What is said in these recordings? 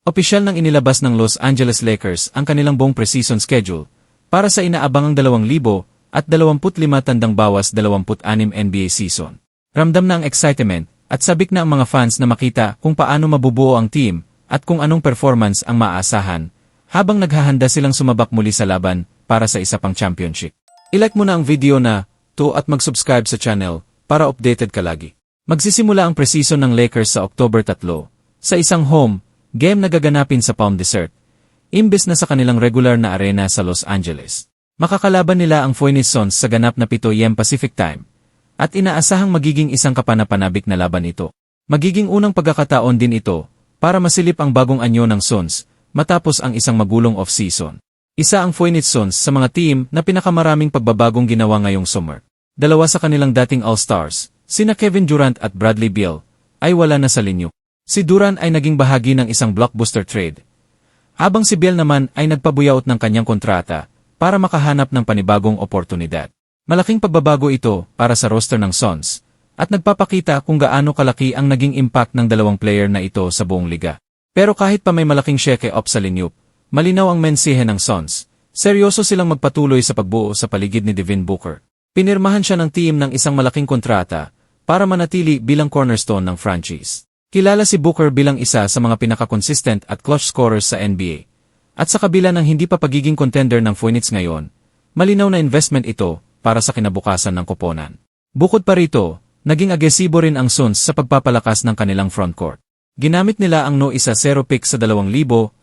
Opisyal nang inilabas ng Los Angeles Lakers ang kanilang buong preseason schedule para sa inaabangang 2,000 at 25 tandang bawas 26 NBA season. Ramdam na ang excitement at sabik na ang mga fans na makita kung paano mabubuo ang team at kung anong performance ang maaasahan habang naghahanda silang sumabak muli sa laban para sa isa pang championship. Ilike mo na ang video na to at mag-subscribe sa channel para updated ka lagi. Magsisimula ang preseason ng Lakers sa October 3 sa isang home game na gaganapin sa Palm Desert, imbes na sa kanilang regular na arena sa Los Angeles. Makakalaban nila ang Phoenix Suns sa ganap na 7 AM Pacific Time, at inaasahang magiging isang kapanapanabik na laban ito. Magiging unang pagkakataon din ito para masilip ang bagong anyo ng Suns matapos ang isang magulong off-season. Isa ang Phoenix Suns sa mga team na pinakamaraming pagbabagong ginawa ngayong summer. Dalawa sa kanilang dating All-Stars, sina Kevin Durant at Bradley Beal, ay wala na sa linyo. Si Duran ay naging bahagi ng isang blockbuster trade. Habang si Biel naman ay nagpabuyaot ng kanyang kontrata para makahanap ng panibagong oportunidad. Malaking pagbabago ito para sa roster ng Suns at nagpapakita kung gaano kalaki ang naging impact ng dalawang player na ito sa buong liga. Pero kahit pa may malaking sheke op sa linyup, malinaw ang mensihe ng Suns. Seryoso silang magpatuloy sa pagbuo sa paligid ni Devin Booker. Pinirmahan siya ng team ng isang malaking kontrata para manatili bilang cornerstone ng franchise. Kilala si Booker bilang isa sa mga pinaka-consistent at clutch scorers sa NBA. At sa kabila ng hindi pa pagiging contender ng Phoenix ngayon, malinaw na investment ito para sa kinabukasan ng koponan. Bukod pa rito, naging agresibo rin ang Suns sa pagpapalakas ng kanilang frontcourt. Ginamit nila ang no isa 0 pick sa 2,025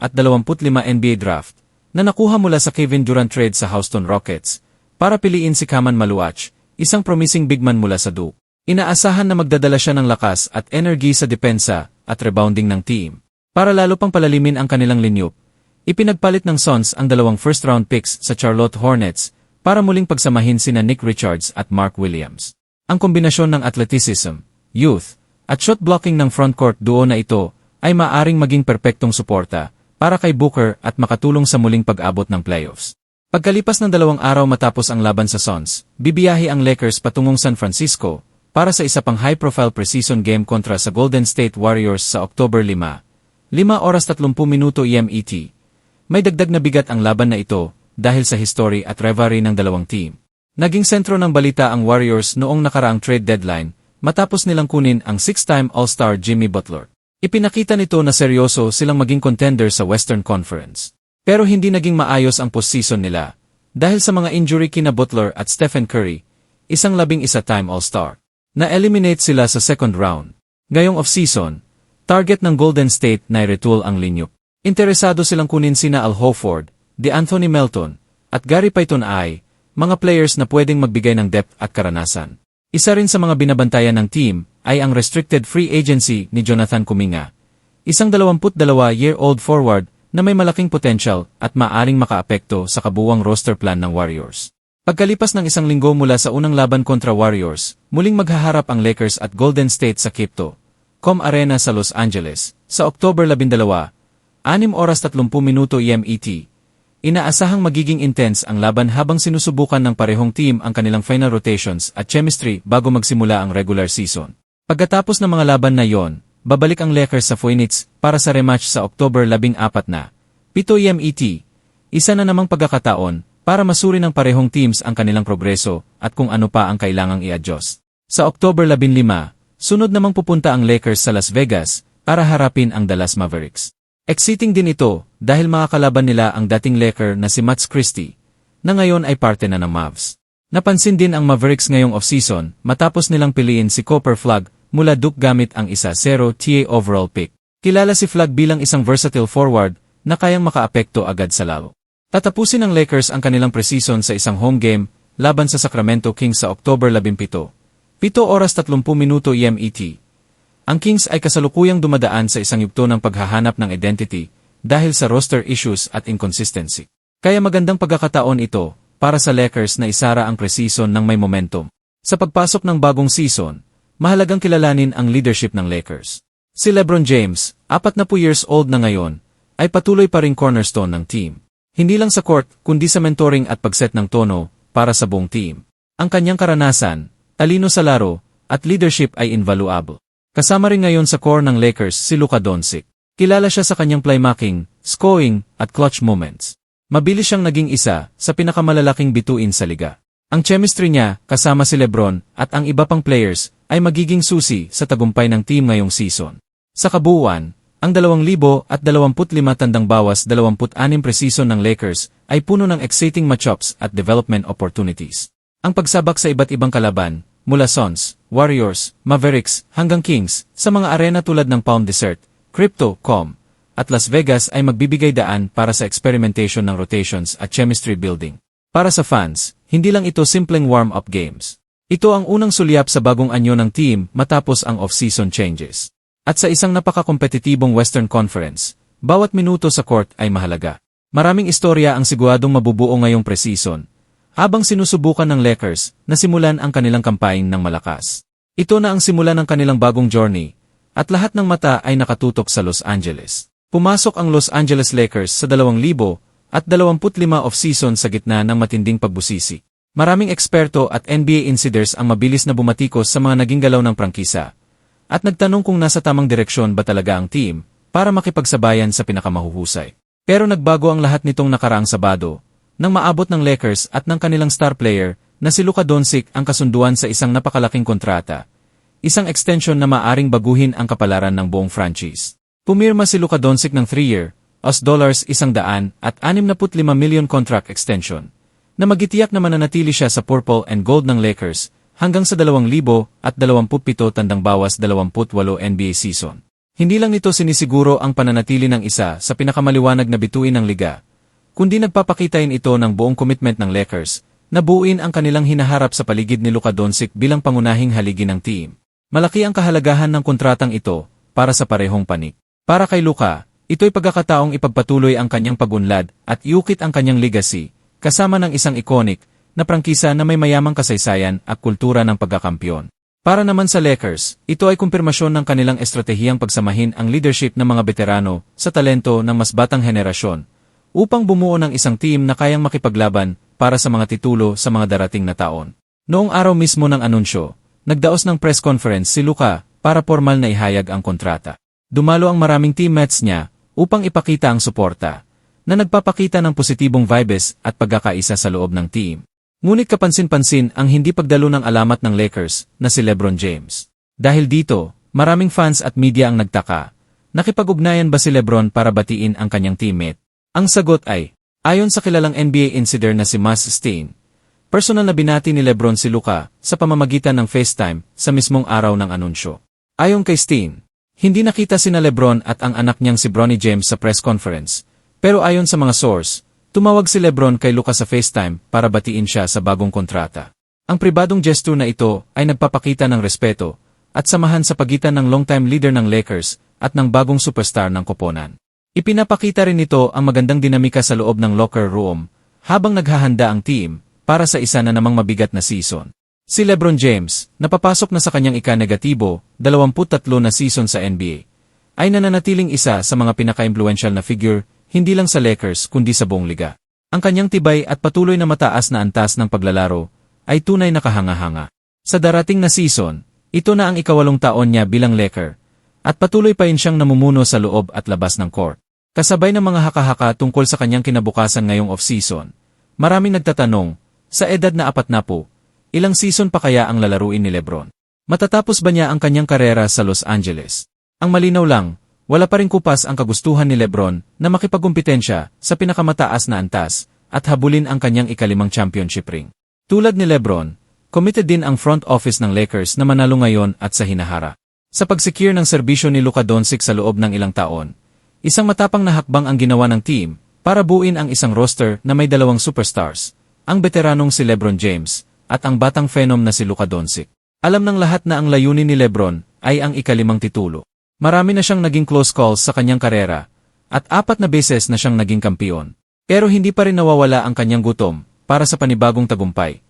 NBA draft na nakuha mula sa Kevin Durant trade sa Houston Rockets para piliin si Kaman Maluach, isang promising bigman mula sa Duke. Inaasahan na magdadala siya ng lakas at energy sa depensa at rebounding ng team. Para lalo pang palalimin ang kanilang linyup, ipinagpalit ng Suns ang dalawang first-round picks sa Charlotte Hornets para muling pagsamahin sina Nick Richards at Mark Williams. Ang kombinasyon ng athleticism, youth, at shot blocking ng frontcourt duo na ito ay maaring maging perpektong suporta para kay Booker at makatulong sa muling pag-abot ng playoffs. Pagkalipas ng dalawang araw matapos ang laban sa Suns, bibiyahe ang Lakers patungong San Francisco para sa isa pang high-profile preseason game kontra sa Golden State Warriors sa October 5. 5 oras 30 minuto EMET. May dagdag na bigat ang laban na ito dahil sa history at rivalry ng dalawang team. Naging sentro ng balita ang Warriors noong nakaraang trade deadline matapos nilang kunin ang six-time All-Star Jimmy Butler. Ipinakita nito na seryoso silang maging contender sa Western Conference. Pero hindi naging maayos ang postseason nila dahil sa mga injury kina Butler at Stephen Curry, isang labing isa time All-Star. Na-eliminate sila sa second round. Ngayong off-season, target ng Golden State na retool ang linyup. Interesado silang kunin sina Al Horford, De Anthony Melton, at Gary Payton ay, mga players na pwedeng magbigay ng depth at karanasan. Isa rin sa mga binabantayan ng team ay ang restricted free agency ni Jonathan Kuminga, isang 22-year-old forward na may malaking potential at maaring makaapekto sa kabuwang roster plan ng Warriors. Pagkalipas ng isang linggo mula sa unang laban kontra Warriors, muling maghaharap ang Lakers at Golden State sa Crypto, Com Arena sa Los Angeles, sa October 12, 6 oras 30 minuto EMET. Inaasahang magiging intense ang laban habang sinusubukan ng parehong team ang kanilang final rotations at chemistry bago magsimula ang regular season. Pagkatapos ng mga laban na yon, babalik ang Lakers sa Phoenix para sa rematch sa October 14 na 7 EMET, isa na namang pagkakataon para masuri ng parehong teams ang kanilang progreso at kung ano pa ang kailangang i-adjust. Sa October 15, sunod namang pupunta ang Lakers sa Las Vegas para harapin ang Dallas Mavericks. Exciting din ito dahil makakalaban nila ang dating Laker na si Max Christie, na ngayon ay parte na ng Mavs. Napansin din ang Mavericks ngayong offseason matapos nilang piliin si Copper Flag mula Duke gamit ang isa 0 TA overall pick. Kilala si Flag bilang isang versatile forward na kayang makaapekto agad sa laro. Tatapusin ng Lakers ang kanilang preseason sa isang home game laban sa Sacramento Kings sa October 17. 7 oras 30 minuto EMET. Ang Kings ay kasalukuyang dumadaan sa isang yugto ng paghahanap ng identity dahil sa roster issues at inconsistency. Kaya magandang pagkakataon ito para sa Lakers na isara ang preseason ng may momentum. Sa pagpasok ng bagong season, mahalagang kilalanin ang leadership ng Lakers. Si LeBron James, apat na po years old na ngayon, ay patuloy pa ring cornerstone ng team. Hindi lang sa court, kundi sa mentoring at pagset ng tono para sa buong team. Ang kanyang karanasan, talino sa laro, at leadership ay invaluable. Kasama rin ngayon sa core ng Lakers si Luka Doncic. Kilala siya sa kanyang playmaking, scoring, at clutch moments. Mabilis siyang naging isa sa pinakamalalaking bituin sa liga. Ang chemistry niya, kasama si Lebron, at ang iba pang players, ay magiging susi sa tagumpay ng team ngayong season. Sa kabuuan, ang 2,025 tandang bawas 26 preseason ng Lakers ay puno ng exciting matchups at development opportunities. Ang pagsabak sa iba't ibang kalaban, mula Suns, Warriors, Mavericks, hanggang Kings, sa mga arena tulad ng Palm Desert, Crypto, Com, at Las Vegas ay magbibigay daan para sa experimentation ng rotations at chemistry building. Para sa fans, hindi lang ito simpleng warm-up games. Ito ang unang sulyap sa bagong anyo ng team matapos ang off-season changes. At sa isang napaka-kompetitibong Western Conference, bawat minuto sa court ay mahalaga. Maraming istorya ang siguradong mabubuo ngayong preseason, habang sinusubukan ng Lakers na simulan ang kanilang kampaign ng malakas. Ito na ang simula ng kanilang bagong journey, at lahat ng mata ay nakatutok sa Los Angeles. Pumasok ang Los Angeles Lakers sa 2,000 at 25 off-season sa gitna ng matinding pagbusisi. Maraming eksperto at NBA insiders ang mabilis na bumatikos sa mga naging galaw ng prangkisa, at nagtanong kung nasa tamang direksyon ba talaga ang team para makipagsabayan sa pinakamahuhusay. Pero nagbago ang lahat nitong nakaraang Sabado, nang maabot ng Lakers at ng kanilang star player na si Luka Doncic ang kasunduan sa isang napakalaking kontrata, isang extension na maaring baguhin ang kapalaran ng buong franchise. Pumirma si Luka Doncic ng 3-year, US dollars isang daan at 65 million contract extension, na magitiyak na mananatili siya sa purple and gold ng Lakers hanggang sa 2,000 at 27 tandang bawas 28 NBA season. Hindi lang nito sinisiguro ang pananatili ng isa sa pinakamaliwanag na bituin ng liga, kundi nagpapakitain ito ng buong commitment ng Lakers na buuin ang kanilang hinaharap sa paligid ni Luka Doncic bilang pangunahing haligi ng team. Malaki ang kahalagahan ng kontratang ito para sa parehong panik. Para kay Luka, ito'y pagkakataong ipagpatuloy ang kanyang pagunlad at iukit ang kanyang legacy, kasama ng isang iconic na prangkisa na may mayamang kasaysayan at kultura ng pagkakampyon. Para naman sa Lakers, ito ay kumpirmasyon ng kanilang estratehiyang pagsamahin ang leadership ng mga veterano sa talento ng mas batang henerasyon upang bumuo ng isang team na kayang makipaglaban para sa mga titulo sa mga darating na taon. Noong araw mismo ng anunsyo, nagdaos ng press conference si Luka para formal na ihayag ang kontrata. Dumalo ang maraming teammates niya upang ipakita ang suporta, na nagpapakita ng positibong vibes at pagkakaisa sa loob ng team. Ngunit kapansin-pansin ang hindi pagdalo ng alamat ng Lakers na si Lebron James. Dahil dito, maraming fans at media ang nagtaka. Nakipag-ugnayan ba si Lebron para batiin ang kanyang teammate? Ang sagot ay, ayon sa kilalang NBA insider na si Mas Steen, personal na binati ni Lebron si Luka sa pamamagitan ng FaceTime sa mismong araw ng anunsyo. Ayon kay Steen, hindi nakita sina Lebron at ang anak niyang si Bronny James sa press conference, pero ayon sa mga source, tumawag si Lebron kay Luka sa FaceTime para batiin siya sa bagong kontrata. Ang pribadong gesture na ito ay nagpapakita ng respeto at samahan sa pagitan ng longtime leader ng Lakers at ng bagong superstar ng koponan. Ipinapakita rin nito ang magandang dinamika sa loob ng locker room habang naghahanda ang team para sa isa na namang mabigat na season. Si Lebron James, napapasok na sa kanyang ika-negatibo, 23 na season sa NBA, ay nananatiling isa sa mga pinaka-impluential na figure hindi lang sa Lakers kundi sa buong liga. Ang kanyang tibay at patuloy na mataas na antas ng paglalaro ay tunay na kahanga-hanga. Sa darating na season, ito na ang ikawalong taon niya bilang Laker, at patuloy pa rin siyang namumuno sa loob at labas ng court. Kasabay ng mga haka-haka tungkol sa kanyang kinabukasan ngayong off-season, maraming nagtatanong, sa edad na apat na po, ilang season pa kaya ang lalaruin ni Lebron? Matatapos ba niya ang kanyang karera sa Los Angeles? Ang malinaw lang, wala pa rin kupas ang kagustuhan ni Lebron na makipagkumpetensya sa pinakamataas na antas at habulin ang kanyang ikalimang championship ring. Tulad ni Lebron, committed din ang front office ng Lakers na manalo ngayon at sa hinahara. Sa pagsecure ng serbisyo ni Luka Doncic sa loob ng ilang taon, Isang matapang na hakbang ang ginawa ng team para buuin ang isang roster na may dalawang superstars, ang veteranong si Lebron James at ang batang phenom na si Luka Doncic. Alam ng lahat na ang layunin ni Lebron ay ang ikalimang titulo. Marami na siyang naging close calls sa kanyang karera at apat na beses na siyang naging kampiyon. Pero hindi pa rin nawawala ang kanyang gutom para sa panibagong tagumpay.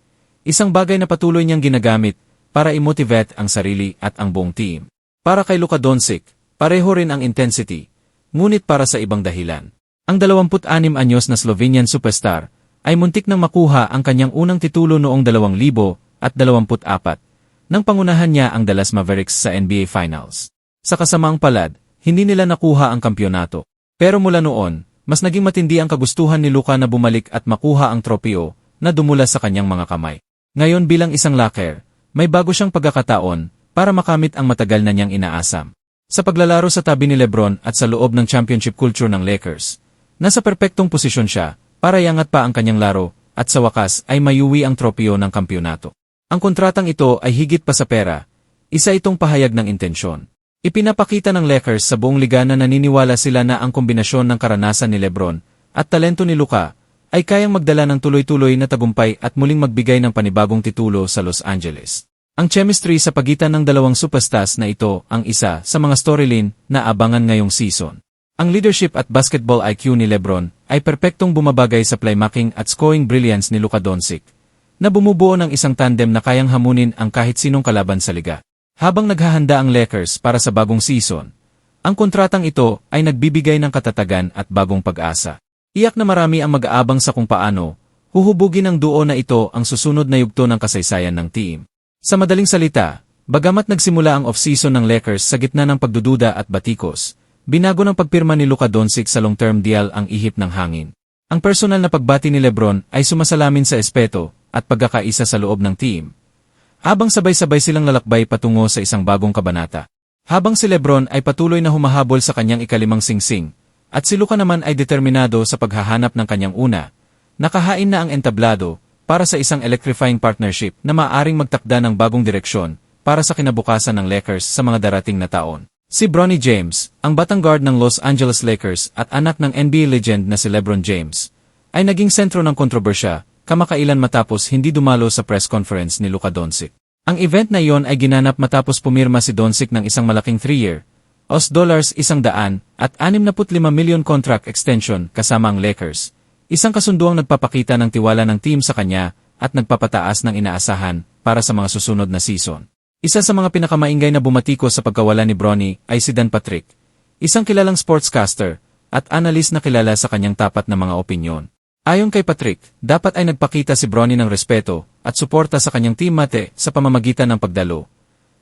Isang bagay na patuloy niyang ginagamit para i-motivate ang sarili at ang buong team. Para kay Luka Doncic, pareho rin ang intensity, ngunit para sa ibang dahilan. Ang 26 anyos na Slovenian superstar ay muntik nang makuha ang kanyang unang titulo noong 2024 nang pangunahan niya ang Dallas Mavericks sa NBA Finals. Sa kasamaang palad, hindi nila nakuha ang kampyonato. Pero mula noon, mas naging matindi ang kagustuhan ni Luka na bumalik at makuha ang tropeo na dumula sa kanyang mga kamay. Ngayon bilang isang laker, may bago siyang pagkakataon para makamit ang matagal na niyang inaasam. Sa paglalaro sa tabi ni Lebron at sa loob ng championship culture ng Lakers, nasa perpektong posisyon siya para iangat pa ang kanyang laro at sa wakas ay mayuwi ang tropeo ng kampyonato. Ang kontratang ito ay higit pa sa pera, isa itong pahayag ng intensyon. Ipinapakita ng Lakers sa buong liga na naniniwala sila na ang kombinasyon ng karanasan ni Lebron at talento ni Luka ay kayang magdala ng tuloy-tuloy na tagumpay at muling magbigay ng panibagong titulo sa Los Angeles. Ang chemistry sa pagitan ng dalawang superstars na ito ang isa sa mga storyline na abangan ngayong season. Ang leadership at basketball IQ ni Lebron ay perpektong bumabagay sa playmaking at scoring brilliance ni Luka Doncic, na bumubuo ng isang tandem na kayang hamunin ang kahit sinong kalaban sa liga. Habang naghahanda ang Lakers para sa bagong season, ang kontratang ito ay nagbibigay ng katatagan at bagong pag-asa. Iyak na marami ang mag-aabang sa kung paano, huhubugin ng duo na ito ang susunod na yugto ng kasaysayan ng team. Sa madaling salita, bagamat nagsimula ang off-season ng Lakers sa gitna ng pagdududa at batikos, binago ng pagpirma ni Luka Doncic sa long-term deal ang ihip ng hangin. Ang personal na pagbati ni Lebron ay sumasalamin sa espeto at pagkakaisa sa loob ng team, habang sabay-sabay silang lalakbay patungo sa isang bagong kabanata. Habang si Lebron ay patuloy na humahabol sa kanyang ikalimang singsing, at si Luka naman ay determinado sa paghahanap ng kanyang una, nakahain na ang entablado para sa isang electrifying partnership na maaring magtakda ng bagong direksyon para sa kinabukasan ng Lakers sa mga darating na taon. Si Bronny James, ang batang guard ng Los Angeles Lakers at anak ng NBA legend na si LeBron James, ay naging sentro ng kontrobersya kamakailan matapos hindi dumalo sa press conference ni Luka Doncic. Ang event na iyon ay ginanap matapos pumirma si Doncic ng isang malaking 3-year, OS dollars isang daan at 65 million contract extension kasama ang Lakers. Isang kasunduang nagpapakita ng tiwala ng team sa kanya at nagpapataas ng inaasahan para sa mga susunod na season. Isa sa mga pinakamaingay na bumatiko sa pagkawala ni Bronny ay si Dan Patrick, isang kilalang sportscaster at analyst na kilala sa kanyang tapat na mga opinyon. Ayon kay Patrick, dapat ay nagpakita si Bronny ng respeto at suporta sa kanyang teammate sa pamamagitan ng pagdalo.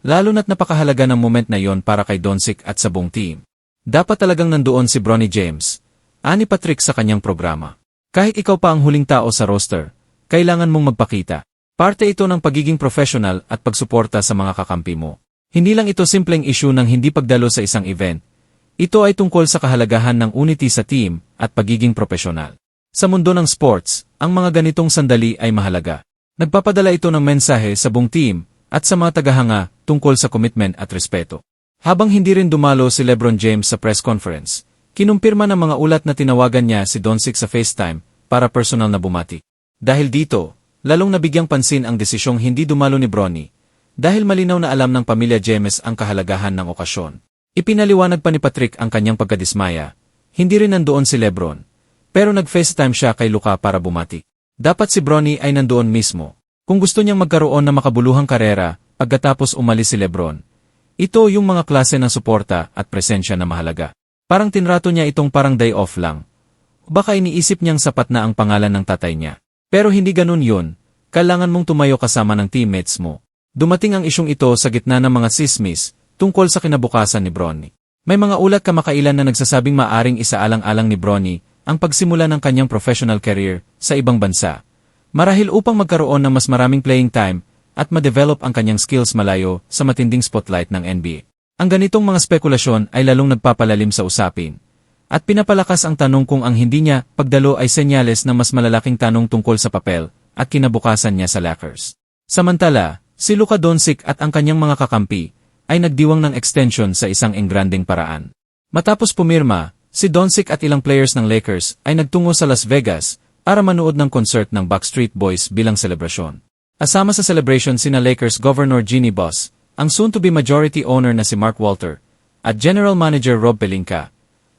Lalo na't napakahalaga ng moment na yon para kay Doncic at sa buong team. Dapat talagang nandoon si Bronny James, ani Patrick sa kanyang programa. Kahit ikaw pa ang huling tao sa roster, kailangan mong magpakita. Parte ito ng pagiging professional at pagsuporta sa mga kakampi mo. Hindi lang ito simpleng issue ng hindi pagdalo sa isang event. Ito ay tungkol sa kahalagahan ng unity sa team at pagiging profesional. Sa mundo ng sports, ang mga ganitong sandali ay mahalaga. Nagpapadala ito ng mensahe sa buong team at sa mga tagahanga tungkol sa commitment at respeto. Habang hindi rin dumalo si Lebron James sa press conference, kinumpirma ng mga ulat na tinawagan niya si Doncic sa FaceTime para personal na bumati. Dahil dito, lalong nabigyang pansin ang desisyong hindi dumalo ni Bronny dahil malinaw na alam ng pamilya James ang kahalagahan ng okasyon. Ipinaliwanag pa ni Patrick ang kanyang pagkadismaya. Hindi rin nandoon si Lebron pero nag-FaceTime siya kay Luka para bumati. Dapat si Bronny ay nandoon mismo. Kung gusto niyang magkaroon ng makabuluhang karera, pagkatapos umalis si Lebron. Ito yung mga klase ng suporta at presensya na mahalaga. Parang tinrato niya itong parang day off lang. Baka iniisip niyang sapat na ang pangalan ng tatay niya. Pero hindi ganun yun. Kailangan mong tumayo kasama ng teammates mo. Dumating ang isyong ito sa gitna ng mga sismis tungkol sa kinabukasan ni Bronny. May mga ulat kamakailan na nagsasabing maaring isaalang-alang ni Bronny ang pagsimula ng kanyang professional career sa ibang bansa. Marahil upang magkaroon ng mas maraming playing time at ma-develop ang kanyang skills malayo sa matinding spotlight ng NBA. Ang ganitong mga spekulasyon ay lalong nagpapalalim sa usapin. At pinapalakas ang tanong kung ang hindi niya pagdalo ay senyales ng mas malalaking tanong tungkol sa papel at kinabukasan niya sa Lakers. Samantala, si Luka Doncic at ang kanyang mga kakampi ay nagdiwang ng extension sa isang engranding paraan. Matapos pumirma, Si Doncic at ilang players ng Lakers ay nagtungo sa Las Vegas para manood ng concert ng Backstreet Boys bilang selebrasyon. Asama sa celebration sina Lakers Governor Jeannie Buss, ang soon-to-be majority owner na si Mark Walter, at General Manager Rob Pelinka.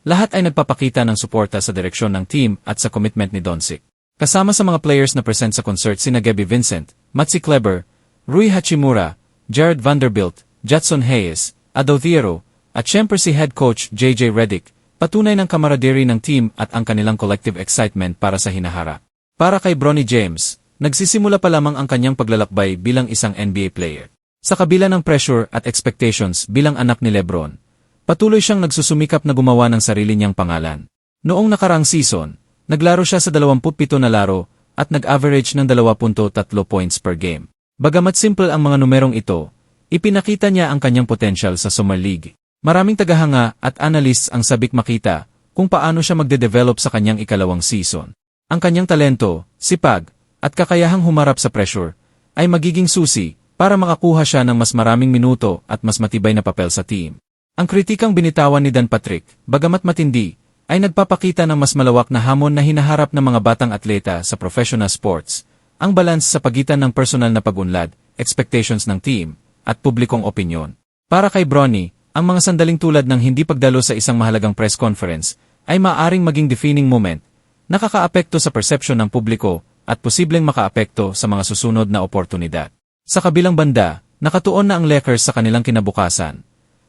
Lahat ay nagpapakita ng suporta sa direksyon ng team at sa commitment ni Doncic. Kasama sa mga players na present sa concert sina Gabby Vincent, Matsi Kleber, Rui Hachimura, Jared Vanderbilt, Jadson Hayes, Ado Thiero, at syempre si head coach JJ Redick, Patunay ng camaraderie ng team at ang kanilang collective excitement para sa hinaharap. Para kay Bronny James, nagsisimula pa lamang ang kanyang paglalakbay bilang isang NBA player. Sa kabila ng pressure at expectations bilang anak ni Lebron, Patuloy siyang nagsusumikap na gumawa ng sarili niyang pangalan. Noong nakaraang season, naglaro siya sa 27 na laro at nag-average ng 2.3 points per game. Bagamat simple ang mga numerong ito, ipinakita niya ang kanyang potential sa Summer League. Maraming tagahanga at analysts ang sabik makita kung paano siya magde-develop sa kanyang ikalawang season. Ang kanyang talento, sipag, at kakayahang humarap sa pressure ay magiging susi para makakuha siya ng mas maraming minuto at mas matibay na papel sa team. Ang kritikang binitawan ni Dan Patrick, bagamat matindi, ay nagpapakita ng mas malawak na hamon na hinaharap ng mga batang atleta sa professional sports, ang balance sa pagitan ng personal na pagunlad, expectations ng team, at publikong opinyon. Para kay Bronny, ang mga sandaling tulad ng hindi pagdalo sa isang mahalagang press conference ay maaring maging defining moment, nakakaapekto sa perception ng publiko at posibleng makaapekto sa mga susunod na oportunidad. Sa kabilang banda, nakatuon na ang Lakers sa kanilang kinabukasan,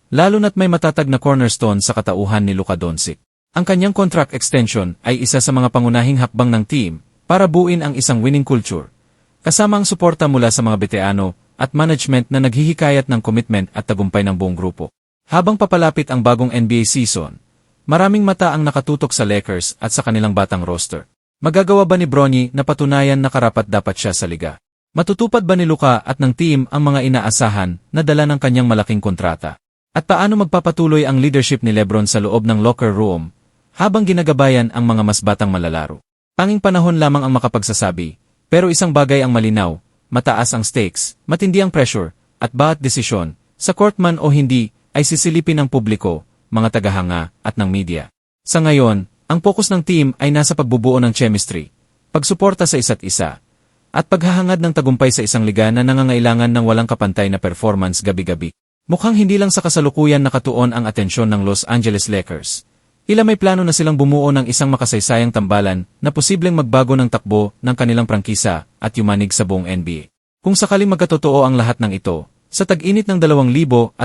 lalo na't may matatag na cornerstone sa katauhan ni Luka Doncic. Ang kanyang contract extension ay isa sa mga pangunahing hakbang ng team para buuin ang isang winning culture. Kasama ang suporta mula sa mga beteano at management na naghihikayat ng commitment at tagumpay ng buong grupo. Habang papalapit ang bagong NBA season, maraming mata ang nakatutok sa Lakers at sa kanilang batang roster. Magagawa ba ni Bronny na patunayan na karapat dapat siya sa liga? Matutupad ba ni Luka at ng team ang mga inaasahan na dala ng kanyang malaking kontrata? At paano magpapatuloy ang leadership ni Lebron sa loob ng locker room habang ginagabayan ang mga mas batang malalaro? Tanging panahon lamang ang makapagsasabi, pero isang bagay ang malinaw, mataas ang stakes, matindi ang pressure, at bawat desisyon, sa court man o hindi, ay sisilipin ng publiko, mga tagahanga, at ng media. Sa ngayon, ang focus ng team ay nasa pagbubuo ng chemistry, pagsuporta sa isa't isa, at paghahangad ng tagumpay sa isang liga na nangangailangan ng walang kapantay na performance gabi-gabi. Mukhang hindi lang sa kasalukuyan nakatuon ang atensyon ng Los Angeles Lakers, Ila may plano na silang bumuo ng isang makasaysayang tambalan na posibleng magbago ng takbo ng kanilang prangkisa at yumanig sa buong NBA. Kung sakaling magkatotoo ang lahat ng ito, sa tag-init ng 2028,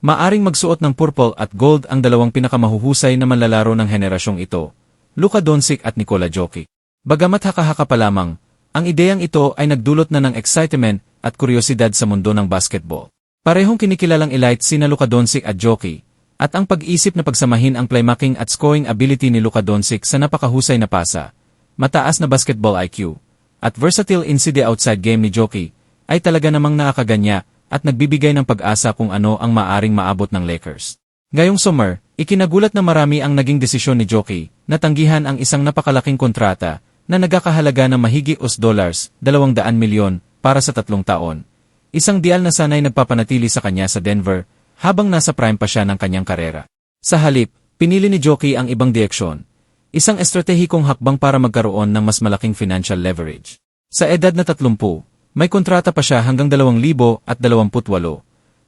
maaring magsuot ng purple at gold ang dalawang pinakamahuhusay na manlalaro ng henerasyong ito, Luka Doncic at Nikola Jokic. Bagamat haka-haka pa lamang, ang ideyang ito ay nagdulot na ng excitement at kuryosidad sa mundo ng basketball. Parehong kinikilalang elite sina Luka Doncic at Jokic, at ang pag-isip na pagsamahin ang playmaking at scoring ability ni Luka Doncic sa napakahusay na pasa, mataas na basketball IQ, at versatile inside outside game ni Jockey, ay talaga namang nakakaganya at nagbibigay ng pag-asa kung ano ang maaring maabot ng Lakers. Ngayong summer, ikinagulat na marami ang naging desisyon ni Jockey na tanggihan ang isang napakalaking kontrata na nagkakahalaga ng mahigi os dollars, 200 milyon, para sa tatlong taon. Isang dial na sanay nagpapanatili sa kanya sa Denver habang nasa prime pa siya ng kanyang karera. Sa halip, pinili ni Jockey ang ibang direksyon, isang estratehikong hakbang para magkaroon ng mas malaking financial leverage. Sa edad na 30, may kontrata pa siya hanggang 2028,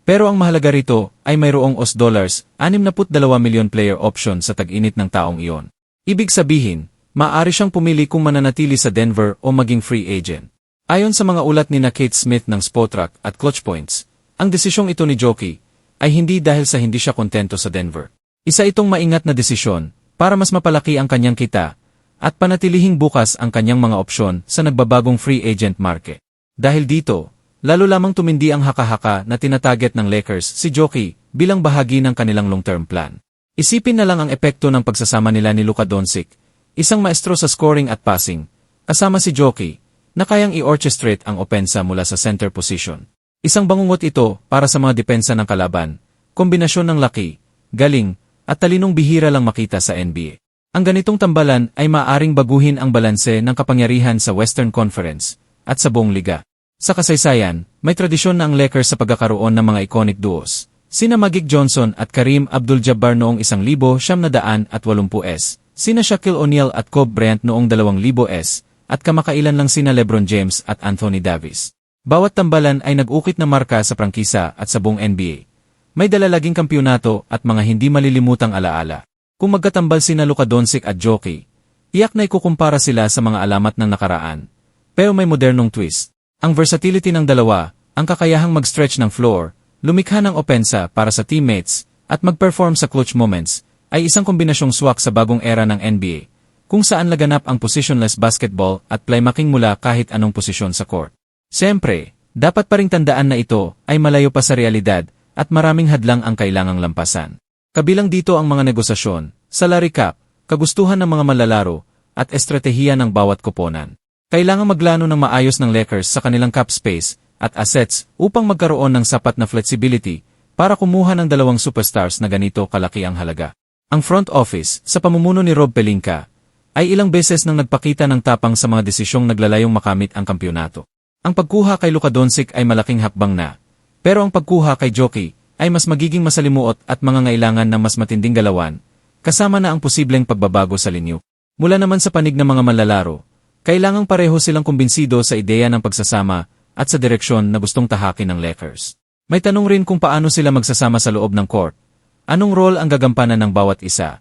pero ang mahalaga rito ay mayroong OS dollars 62 milyon player option sa tag-init ng taong iyon. Ibig sabihin, maaari siyang pumili kung mananatili sa Denver o maging free agent. Ayon sa mga ulat ni na Kate Smith ng Spotrac at Clutch Points, ang desisyong ito ni Jockey ay hindi dahil sa hindi siya kontento sa Denver. Isa itong maingat na desisyon para mas mapalaki ang kanyang kita at panatilihing bukas ang kanyang mga opsyon sa nagbabagong free agent market. Dahil dito, lalo lamang tumindi ang haka-haka na tinatarget ng Lakers si Jockey bilang bahagi ng kanilang long-term plan. Isipin na lang ang epekto ng pagsasama nila ni Luka Doncic, isang maestro sa scoring at passing, kasama si Jockey, na kayang i-orchestrate ang opensa mula sa center position. Isang bangungot ito para sa mga depensa ng kalaban, kombinasyon ng laki, galing, at talinong bihira lang makita sa NBA. Ang ganitong tambalan ay maaring baguhin ang balanse ng kapangyarihan sa Western Conference at sa buong liga. Sa kasaysayan, may tradisyon na ang Lakers sa pagkakaroon ng mga iconic duos. Sina Magic Johnson at Kareem Abdul-Jabbar noong 1980s, sina Shaquille O'Neal at Kobe Bryant noong 2000s, at kamakailan lang sina LeBron James at Anthony Davis. Bawat tambalan ay nag-ukit na marka sa prangkisa at sa buong NBA. May dalalaging kampyonato at mga hindi malilimutang alaala. Kung magkatambal sina Luka Doncic at Jokic, iyak na ikukumpara sila sa mga alamat ng nakaraan. Pero may modernong twist. Ang versatility ng dalawa, ang kakayahang mag-stretch ng floor, lumikha ng opensa para sa teammates, at mag-perform sa clutch moments, ay isang kombinasyong swak sa bagong era ng NBA, kung saan laganap ang positionless basketball at playmaking mula kahit anong posisyon sa court. Siyempre, dapat pa ring tandaan na ito ay malayo pa sa realidad at maraming hadlang ang kailangang lampasan. Kabilang dito ang mga negosasyon, salary cap, kagustuhan ng mga malalaro, at estratehiya ng bawat koponan. Kailangang maglano ng maayos ng Lakers sa kanilang cap space at assets upang magkaroon ng sapat na flexibility para kumuha ng dalawang superstars na ganito kalaki ang halaga. Ang front office, sa pamumuno ni Rob Pelinka, ay ilang beses nang nagpakita ng tapang sa mga desisyong naglalayong makamit ang kampyonato. Ang pagkuha kay Luka Doncic ay malaking hakbang na, pero ang pagkuha kay Jockey ay mas magiging masalimuot at mangangailangan ng mas matinding galawan, kasama na ang posibleng pagbabago sa linyo. Mula naman sa panig ng mga manlalaro, kailangang pareho silang kumbinsido sa ideya ng pagsasama at sa direksyon na gustong tahakin ng Lakers. May tanong rin kung paano sila magsasama sa loob ng court, anong role ang gagampanan ng bawat isa,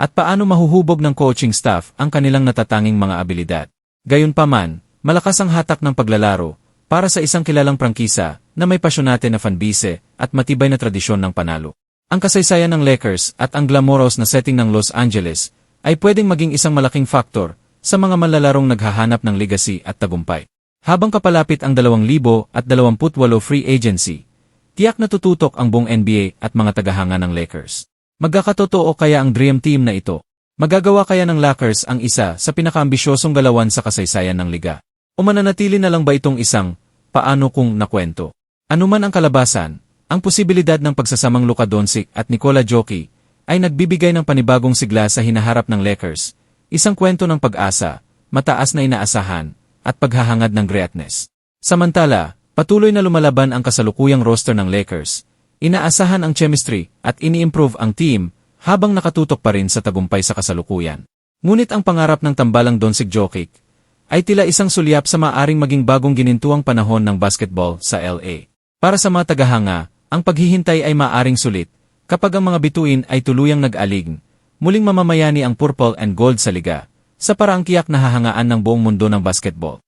at paano mahuhubog ng coaching staff ang kanilang natatanging mga abilidad. Gayunpaman, malakas ang hatak ng paglalaro para sa isang kilalang prangkisa na may pasyonate na fanbise at matibay na tradisyon ng panalo. Ang kasaysayan ng Lakers at ang glamorous na setting ng Los Angeles ay pwedeng maging isang malaking faktor sa mga manlalarong naghahanap ng legacy at tagumpay. Habang kapalapit ang 2028 free agency, tiyak na tututok ang buong NBA at mga tagahanga ng Lakers. Magkakatotoo kaya ang dream team na ito? Magagawa kaya ng Lakers ang isa sa pinakaambisyosong galawan sa kasaysayan ng liga? O mananatili na lang ba itong isang paano kung nakwento? Ano man ang kalabasan, ang posibilidad ng pagsasamang Luka Doncic at Nikola Jokic ay nagbibigay ng panibagong sigla sa hinaharap ng Lakers, isang kwento ng pag-asa, mataas na inaasahan, at paghahangad ng greatness. Samantala, patuloy na lumalaban ang kasalukuyang roster ng Lakers, inaasahan ang chemistry at ini-improve ang team habang nakatutok pa rin sa tagumpay sa kasalukuyan. Ngunit ang pangarap ng tambalang Doncic Jokic ay tila isang sulyap sa maaring maging bagong ginintuang panahon ng basketball sa LA. Para sa mga tagahanga, ang paghihintay ay maaring sulit kapag ang mga bituin ay tuluyang nag-alig, muling mamamayani ang purple and gold sa liga, sa paraang kiyak na hahangaan ng buong mundo ng basketball.